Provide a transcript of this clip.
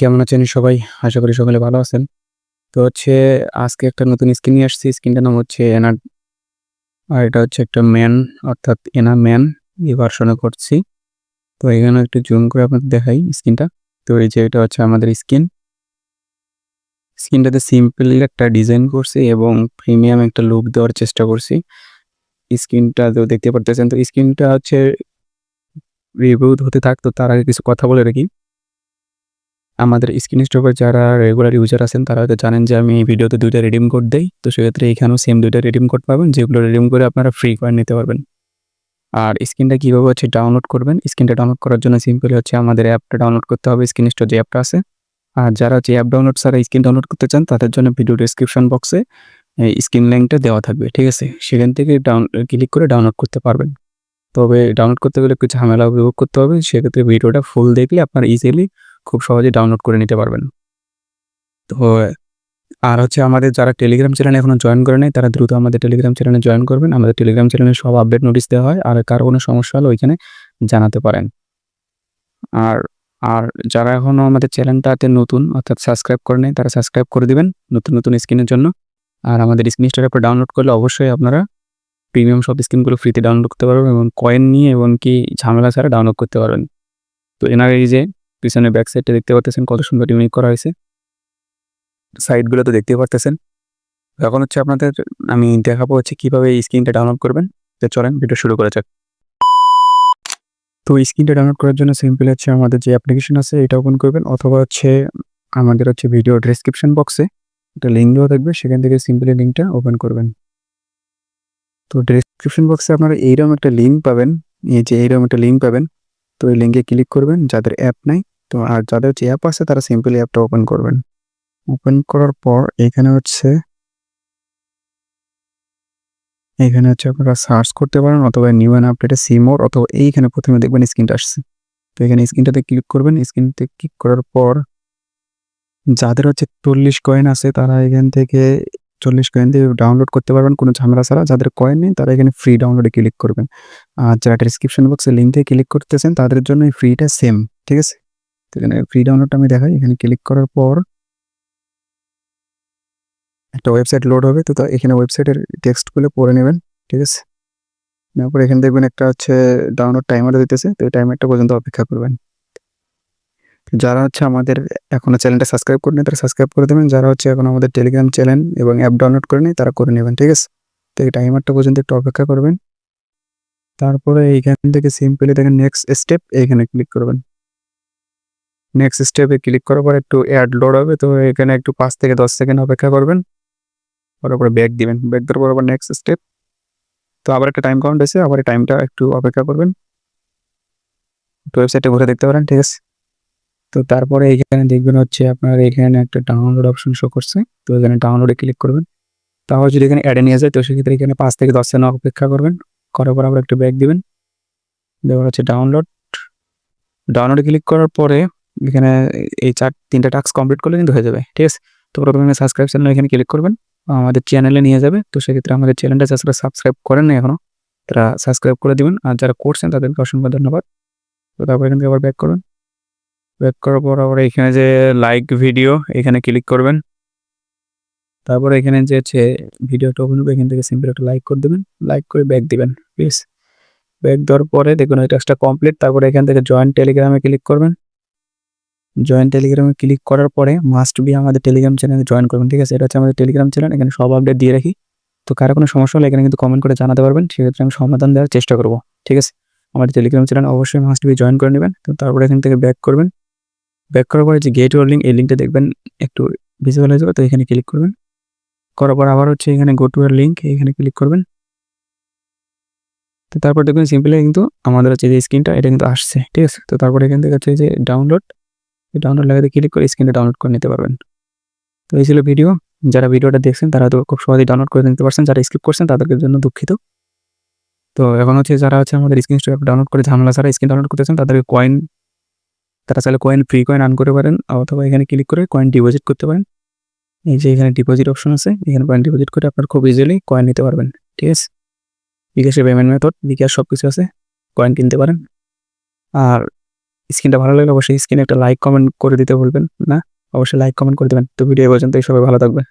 কেমন আছেন সবাই? আশা করি সকলে ভালো আছেন। তো হচ্ছে আজকে একটা নতুন স্কিন নিয়ে আসছি। স্কিনটার নাম হচ্ছে এনার, আর এটা হচ্ছে একটা ম্যান অর্থাৎ এনা ম্যান এই ভার্সনে করছি। তো এখানে একটু জুম করে আপনাদের দেখাই স্কিনটা। তো এই যে এটা হচ্ছে আমাদের স্কিন। স্কিনটাতে সিম্পলি একটা ডিজাইন করছি এবং প্রিমিয়াম একটা লুক দেওয়ার চেষ্টা করছি। স্কিনটা তো দেখতে পারতেছেন। তো স্কিনটা হচ্ছে রিভিউ হতে থাকতো তার আগে কিছু কথা বলে রাখি। আমাদের স্ক্রিন স্টপের যারা রেগুলার ইউজার আছেন, তারা হয়তো জানেন যে আমি এই ভিডিওতে দুইটা রিডিম কোড দেই। তো সেক্ষেত্রে এখানেও সেম দুইটা রিডিম কোড পাবেন, যেগুলো রিডিম করে আপনারা ফ্রি কয়েন নিতে পারবেন। আর স্ক্রিনটা কীভাবে হচ্ছে ডাউনলোড করবেন? স্ক্রিনটা ডাউনলোড করার জন্য সিম্পলি হচ্ছে আমাদের অ্যাপটা ডাউনলোড করতে হবে, স্ক্রিন স্টোর যে অ্যাপটা আছে। আর যারা হচ্ছে অ্যাপ ডাউনলোড ছাড়া স্ক্রিন ডাউনলোড করতে চান, তাদের জন্য ভিডিও ডিসক্রিপশন বক্সে স্ক্রিন লিঙ্কটা দেওয়া থাকবে, ঠিক আছে? সেখান থেকে ডাউন ক্লিক করে ডাউনলোড করতে পারবেন। তবে ডাউনলোড করতে গেলে একটু ঝামেলা উপভোগ করতে হবে, সেক্ষেত্রে ভিডিওটা ফুল দেখলে আপনার ইজিলি খুব সহজেই ডাউনলোড করে নিতে পারবেন। তো, আর হচ্ছে আমাদের যারা টেলিগ্রাম চ্যানেলে এখনও জয়েন করে নেয় তারা দ্রুত আমাদের টেলিগ্রাম চ্যানেলে জয়েন করবেন। আমাদের টেলিগ্রাম চ্যানেলে সব আপডেট নোটিস দেওয়া হয়। আর কারও কোনো সমস্যা হলে ওইখানে জানাতে পারেন। আর আর যারা এখনও আমাদের চ্যানেলটাতে নতুন, অর্থাৎ সাবস্ক্রাইব করে নেয় তারা সাবস্ক্রাইব করে দিবেন নতুন নতুন স্ক্রিনের জন্য। আর আমাদের স্ক্রিন স্টার অ্যাপে ডাউনলোড করলে অবশ্যই আপনারা প্রিমিয়াম সব স্ক্রিনগুলো ফ্রিতে ডাউনলোড করতে পারবেন এবং কয়েন নিয়ে এবং কি ঝামেলা ছাড়া ডাউনলোড করতে পারবেন। তো এনার এই যে পিছনে ব্যাক সাইডটা দেখতে পারতেছেন কত সুন্দর ইউনিক করা হয়েছে। সাইডগুলো তো দেখতে পারতেছেন। এখন হচ্ছে আপনাদের আমি দেখাবো হচ্ছে কীভাবে এই স্ক্রিনটা ডাউনলোড করবেন। তো চলেন ভিডিও শুরু করা যাক। তো এই স্ক্রিনটা ডাউনলোড করার জন্য সিম্পল হচ্ছে আমাদের যে অ্যাপ্লিকেশন আছে এটা ওপেন করবেন অথবা হচ্ছে আমাদের হচ্ছে ভিডিও ডিসক্রিপশন বক্সে একটা লিঙ্ক দেওয়া থাকবে, সেখান থেকে সিম্পলি লিঙ্কটা ওপেন করবেন। তো ডিসক্রিপশন বক্সে আপনারা এইরকম একটা লিঙ্ক পাবেন, এই যে এইরকম একটা লিঙ্ক পাবেন। তো এই লিঙ্কে ক্লিক করবেন, যাদের অ্যাপ নাই, তো আর যাদের হচ্ছে অ্যাপ আছে, তারা সিম্পলি অ্যাপটা ওপেন করবেন। ওপেন করার পর এখানে হচ্ছে এখানে হচ্ছে আপনারা সার্চ করতে পারেন, অথবা নিউ অ্যান্ড আপডেটে সিমোর অথবা এইখানে প্রথমে দেখবেন স্ক্রিনটা আসছে। তো এখানে স্ক্রিনটাতে ক্লিক করবেন স্ক্রিনতে ক্লিক করার পর, যাদের হচ্ছে চল্লিশ কয়েন আছে, তারা এখান থেকে চল্লিশ কয়েন দিয়ে ডাউনলোড করতে পারবেন, কোনো ঝামেলা ছাড়া। যাদের কয়েন নেই, তারা এখানে ফ্রি ডাউনলোডে ক্লিক করবেন। আর যারা ডিসক্রিপশন বক্সে লিঙ্কে ক্লিক করতেছেন, তাদের জন্য এই ফ্রিটা সেম ঠিক আছে? তো এখানে ফ্রি ডাউনলোডটা আমি দেখাই। এখানে ক্লিক করার পর একটা ওয়েবসাইট লোড হবে। তো এখানে ওয়েবসাইটের টেক্সটগুলো পড়ে নেবেন, ঠিক আছে? তারপর এখানে দেখবেন একটা হচ্ছে ডাউনলোড টাইমার দিতেছে। তো এই টাইমারটা পর্যন্ত অপেক্ষা করবেন। যারা হচ্ছে আমাদের এখনও চ্যানেলটা সাবস্ক্রাইব করে তারা সাবস্ক্রাইব করে দেবেন। যারা হচ্ছে এখন আমাদের টেলিগ্রাম চ্যানেল এবং অ্যাপ ডাউনলোড করে নেই, তারা করে নেবেন, ঠিক আছে? তো এই টাইমারটা পর্যন্ত একটু অপেক্ষা করবেন। তারপরে এইখান থেকে সিম্পলি দেখেন নেক্সট স্টেপ এইখানে ক্লিক করবেন। নেক্সট স্টেপে ক্লিক করার পর একটু অ্যাড লোড হবে, তো এখানে একটু পাঁচ থেকে দশ সেকেন্ড অপেক্ষা করবেন। পরে ব্যাক দিবেন। ব্যাক দেওয়ার পর নেক্সট স্টেপ তো আবার একটা টাইম কাউন্ট আছে, আবার এই টাইমটা একটু অপেক্ষা করবেন। ওয়েবসাইটে ঘুরে দেখতে পারেন, ঠিক আছে? তো তারপরে এখানে দেখবেন হচ্ছে আপনার এখানে একটা ডাউনলোড অপশন শো করছে। তো এখানে ডাউনলোডে ক্লিক করবেন। তাহলে যদি এখানে অ্যাডে নিয়ে যায়, তো সেক্ষেত্রে এখানে পাঁচ থেকে দশ সেকেন্ড অপেক্ষা করবেন। করার পর আবার একটু ব্যাক দিবেন। দেওয়ার হচ্ছে ডাউনলোড ডাউনলোডে ক্লিক করার পরে এখানে এই চার, তিনটা টাস্ক কমপ্লিট করলে কিন্তু হয়ে যাবে, ঠিক আছে? তো প্রথমে সাবস্ক্রাইব চ্যানেল এখানে ক্লিক করবেন। আমাদের চ্যানেলে নিয়ে যাবে। তো সেক্ষেত্রে আমাদের চ্যানেলটা যারা সাবস্ক্রাইব করেন না এখনও তারা সাবস্ক্রাইব করে দিবেন। আর যারা করছেন তাদেরকে অসংখ্য ধন্যবাদ। তো তারপর এখান থেকে আবার ব্যাক করবেন। ব্যাক করার পর আবার এখানে যে লাইক ভিডিও এখানে ক্লিক করবেন। তারপর এখানে যে হচ্ছে ভিডিওটা ওপেন হবে, এখান থেকে সিম্পল একটা লাইক করে দেবেন। লাইক করে ব্যাক দিবেন প্লিজ ব্যাক দেওয়ার পরে দেখুন ওই টাস্কটা কমপ্লিট তারপরে এখান থেকে জয়েন্ট টেলিগ্রামে ক্লিক করবেন। জয়েন্ট টেলিগ্রামে ক্লিক করার পরে মাস্ট বি আমাদের টেলিগ্রাম চ্যানেলে জয়েন করবেন, ঠিক আছে? এটা হচ্ছে আমাদের টেলিগ্রাম চ্যানেল এখানে সব আপডেট দিয়ে রাখি। তো কারও কোনো সমস্যা হলে এখানে কিন্তু কমেন্ট করে জানাতে পারবেন, সেক্ষেত্রে আমি সমাধান দেওয়ার চেষ্টা করব, ঠিক আছে? আমাদের টেলিগ্রাম চ্যানেল অবশ্যই মাস্ট বি জয়েন করে নেবেন। তো তারপরে এখান থেকে ব্যাক করবেন। ব্যাক করার পরে যে গেট লিঙ্ক এই লিঙ্কটা দেখবেন একটু ভিজিবল হয়ে যাবে, তো এখানে ক্লিক করবেন। করার পর আবার হচ্ছে এখানে গো টু এর লিঙ্ক এখানে ক্লিক করবেন। তো তারপর দেখবেন সিম্পলি কিন্তু আমাদের হচ্ছে যে স্ক্রিনটা এটা কিন্তু আসছে, ঠিক আছে? তো তারপরে এখান থেকে হচ্ছে যে ডাউনলোড ডাউনলোড লাগাতে ক্লিক করে স্ক্রিনটা ডাউনলোড করে নিতে পারবেন। তো এই ছিল ভিডিও যারা ভিডিওটা দেখছেন, তারা তো খুব সহজেই ডাউনলোড করে নিতে পারছেন। যারা স্কিপ করছেন তাদের জন্য দুঃখিত। তো এখন হচ্ছে যারা হচ্ছে আমাদের স্ক্রিন ডাউনলোড করে ঝামেলা ছাড়া স্ক্রিন ডাউনলোড করতেছেন, তাদেরকে কয়েন তারা চাইলে কয়েন ফ্রি কয়েন আন করতে পারেন, অথবা এখানে ক্লিক করে কয়েন ডিপোজিট করতে পারেন। এই যে এখানে ডিপোজিট অপশন আছে, এখানে কয়েন ডিপোজিট করে আপনার খুব ইজিলি কয়েন নিতে পারবেন, ঠিক আছে? বিকাশের পেমেন্ট মেথড বিকাশ সব কিছু আছে কয়েন কিনতে পারেন। আর স্ক্রিনটা ভালো লাগলে অবশ্যই স্ক্রিনে একটা লাইক কমেন্ট করে দিতে বলবেন না, অবশ্যই লাইক কমেন্ট করে দেবেন। তো ভিডিও পর্যন্ত এই সবাই ভালো থাকবে